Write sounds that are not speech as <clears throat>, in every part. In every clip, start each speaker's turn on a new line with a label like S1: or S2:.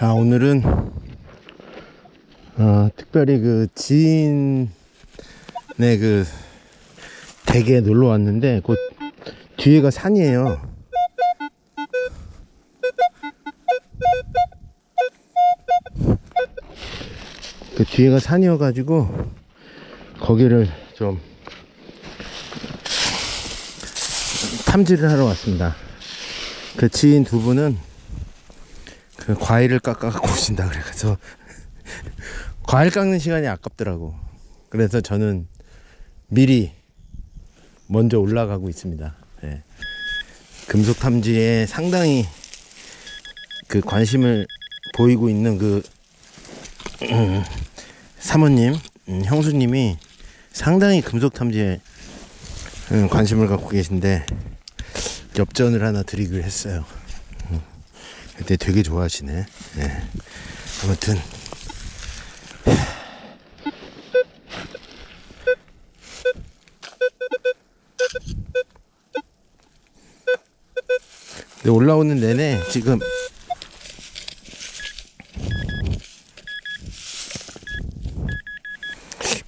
S1: 자, 오늘은, 어, 특별히 그 지인의 그 댁에 놀러 왔는데, 그 뒤에가 산이에요. 그 뒤에가 산이어 가지고, 거기를 좀 탐지를 하러 왔습니다. 그 지인 두 분은 그 과일을 깎아 갖고 오신다 그래서 과일 깎는 시간이 아깝더라고. 그래서 저는 미리 먼저 올라가고 있습니다. 예. 금속 탐지에 상당히 그 관심을 보이고 있는 그 음, <clears throat> 사모님, 음, 형수님이 상당히 금속 탐지에 음, 관심을 갖고 계신데 엽전을 하나 드리기로 했어요. 음, 근데 되게 좋아하시네. 네. 아무튼 근데 올라오는 내내 지금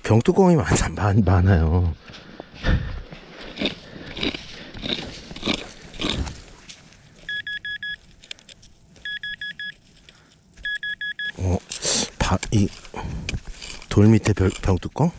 S1: 병뚜껑이 많, 많, 많아요. 어, 바, 이, 돌 밑에 병, 병뚜껑?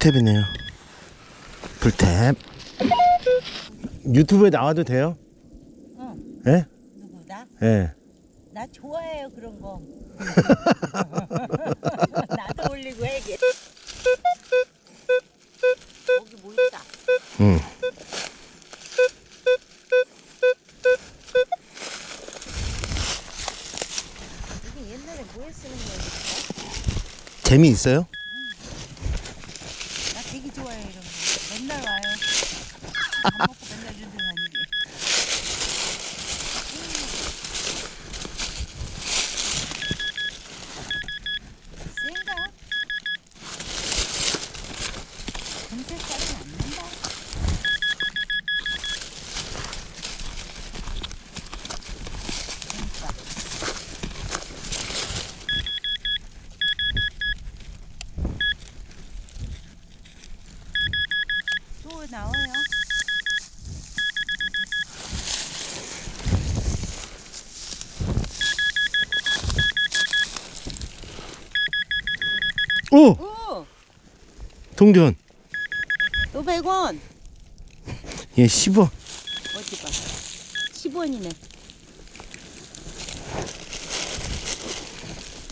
S1: 풀탭이네요. 풀탭. 유튜브에 나와도 돼요?
S2: 응.
S1: 예?
S2: 누구 나?
S1: 예.
S2: 나 좋아해요 그런 거. <laughs> 나도 올리고 해게. 거기 뭐 있다?
S1: 응.
S2: 이게 옛날에 뭐에 쓰는 거였어?
S1: 재미있어요?
S2: 나 되게 좋아해 이런 거. 맨날 와요. 밥 먹고 맨날 준대 다니게. 센가? 금색깔은 안 난다. 그러니까. 또 나와요.
S1: 오!
S2: 오!
S1: 동전.
S2: 또 100원.
S1: 예, 10원.
S2: 어디 봐. 10원이네.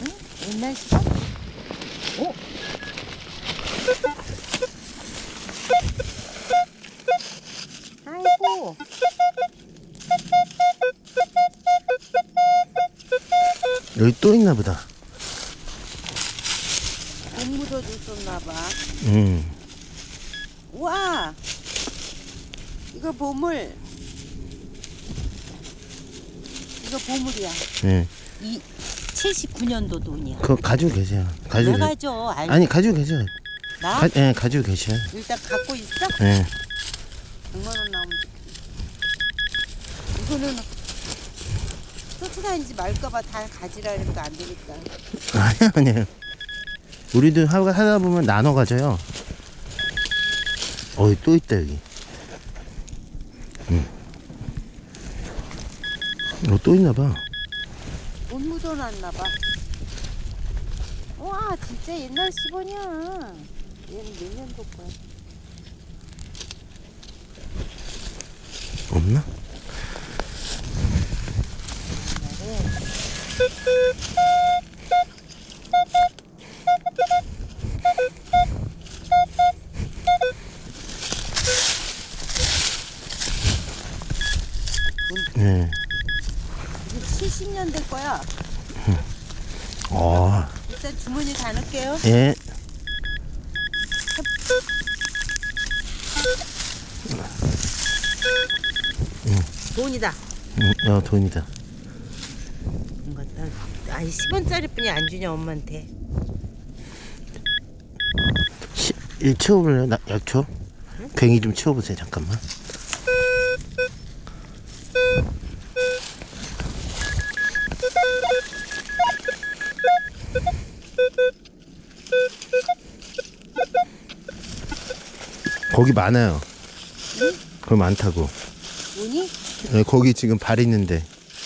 S2: 응? 옛날 시간? 오! 아이고.
S1: 여기 또 있나 보다.
S2: 돈 묻어줬었나 봐.
S1: 음.
S2: 와! 이거 보물. 이거 보물이야.
S1: 예.
S2: 이 79년도 돈이야.
S1: 그거 가지고 계세요. 가지고
S2: 내가
S1: 계...
S2: 줘. 알...
S1: 아니, 가지고 계세요.
S2: 나?
S1: 가, 예, 가지고 계셔요.
S2: 일단 갖고 있어?
S1: 예.
S2: 100만 원 나오면 좋겠다. 이거는 쫓아다니지 말까봐 다 가지라 그러니까 안 되겠다. <laughs>
S1: 아니요, 아니에요. 우리도 하다, 보면 나눠 가져요. 어이, 또 있다, 여기. 응. 어, 또 있나 봐.
S2: 못 묻어놨나 봐. 와 진짜 옛날 10원이야. 얘는 몇 년도 거야.
S1: 없나? 네.
S2: 70년대 거야.
S1: 어,
S2: 일단 주머니 다 넣을게요.
S1: 예.
S2: 돈이다.
S1: 음, 어, 돈이다.
S2: 뭔가 나 아니 10원짜리 뿐이 안 주냐 엄마한테.
S1: 시, 일 치워볼래요? 나, 약초? 괭이 좀 치워보세요, 잠깐만. 거기 많아요. 거기 많다고.
S2: 돈이
S1: 네, 거기 지금 발 있는데,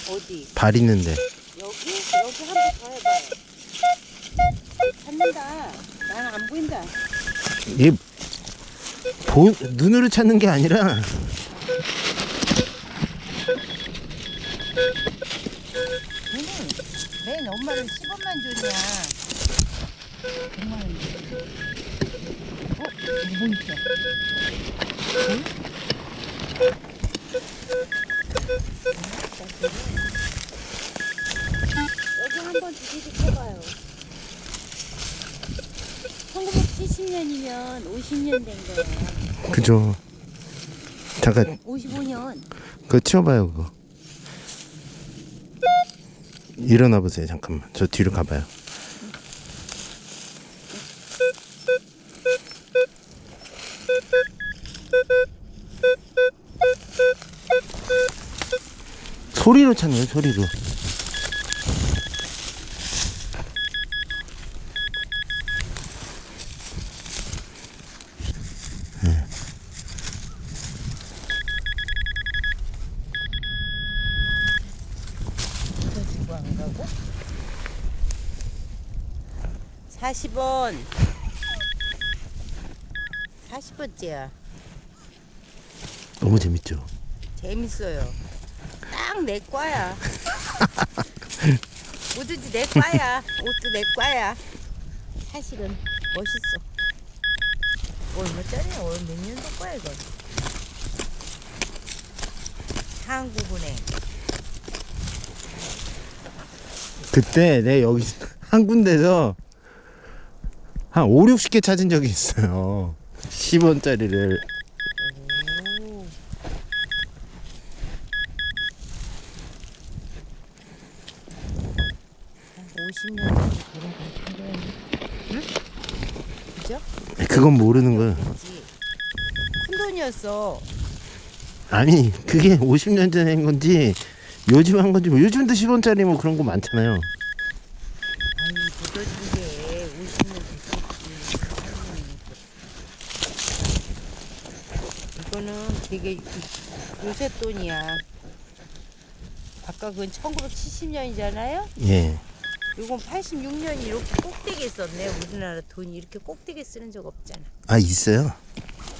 S2: 어디?
S1: 발 있는데.
S2: 여기 여기 한번더 해봐요. 찾는다. 나는 안 보인다.
S1: 얘 보, 눈으로 찾는 게 아니라
S2: 맨 엄마를 10원만 줬냐. 100만 원. 뭐 있어? 여기 한번 뒤집어봐요. 1970년이면 50년 된 거야.
S1: 그죠. 잠깐
S2: 55년.
S1: 그거 치워봐요 그거. 일어나 보세요 잠깐만. 저 뒤로 가봐요. 소리로 찾는 소리로.
S2: 안 가고 40원 40번째야
S1: 너무 재밌죠.
S2: 재밌어요 딱 내 과야. <laughs> 뭐든지 내 과야. 옷도 내 과야. 사실은 멋있어. 얼마짜리야. 오늘 몇 년도 거야 이거 한국은행.
S1: 그때 내 여기 한 군데서 한 5, 60개 찾은 적이 있어요. 10원짜리를.
S2: 오. 한 50년 그런 거 같은데. 응? 그죠?
S1: 그건 모르는.
S2: 그지. 큰 돈이었어.
S1: 아니 그게 50년 전에 한 건지 요즘 한 건지 뭐 요즘도 10원짜리 뭐 그런 거 많잖아요.
S2: 아이 부서진 게 50년 됐겠지. 이거는 되게 요새 돈이야. 아까 그건 1970년이잖아요.
S1: 예.
S2: 이건 86년이 이렇게 꼭대기에 썼네. 우리나라 돈이 이렇게 꼭대기에 쓰는 적 없잖아.
S1: 아 있어요.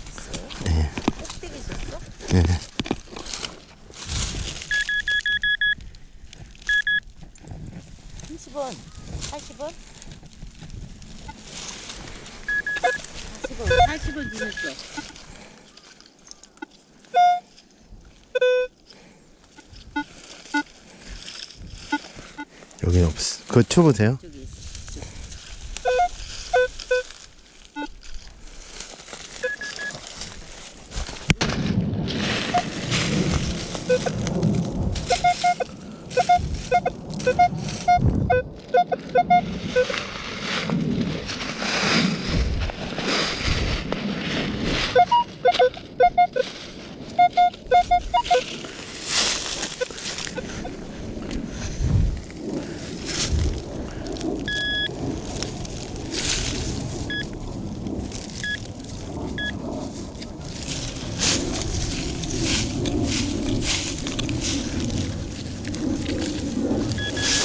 S2: 있어요?
S1: 네.
S2: 꼭대기 썼어?
S1: 예.
S2: 30원, 40원? 40원, 40원 주셨어.
S1: 여기는 없어. 그거 쳐보세요.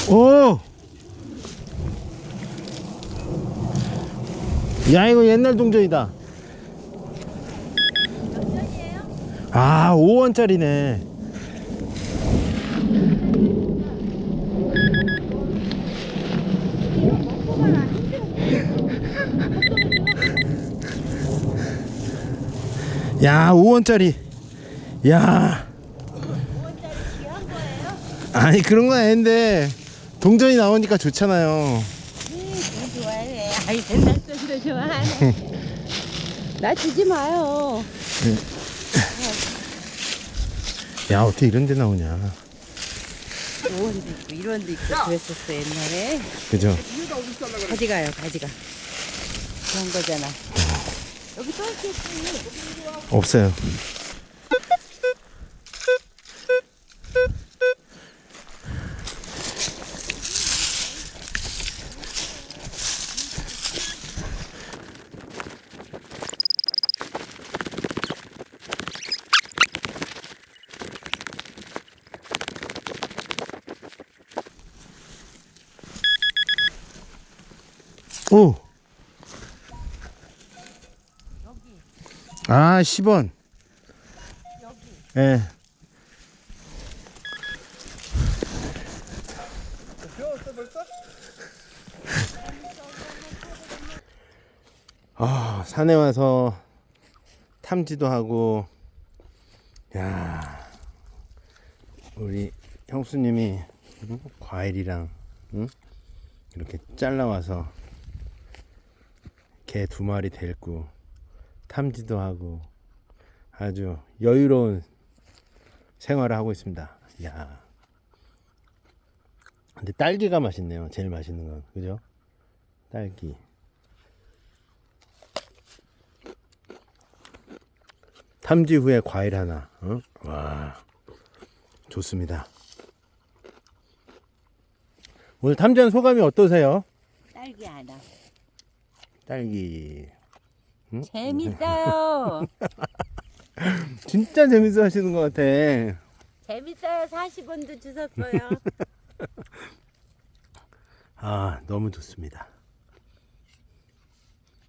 S1: 오. 야 이거 옛날 동전이다. 아 5원짜리네. 야 5원짜리. 야. 아니 그런 건 아닌데 동전이 나오니까 좋잖아요.
S2: 돈 좋아해. 아이 옛날 돈도 좋아하네. 나 주지 마요.
S1: 야 어떻게 이런 데 나오냐.
S2: 오원도 있고 일원도 있고 그랬었어 옛날에.
S1: 그죠?
S2: 가져가요 가져가. 그런 거잖아. 여기 또 있겠지.
S1: 없어요. 오! 아, 10원. 예. 아, 산에 와서 탐지도 하고, 야, 우리 형수님이 응? 과일이랑, 응? 이렇게 잘라와서 개 두 마리 데리고 탐지도 하고 아주 여유로운 생활을 하고 있습니다. 야. 근데 딸기가 맛있네요. 제일 맛있는 건. 그죠? 딸기. 탐지 후에 과일 하나. 어? 와. 좋습니다. 오늘 탐지한 소감이 어떠세요?
S2: 딸기 하나.
S1: 딸기.
S2: 재밌어요. <laughs>
S1: 진짜 재밌어 하시는 것 같아.
S2: 재밌어요. 40원도 주셨어요. <laughs>
S1: 아, 너무 좋습니다.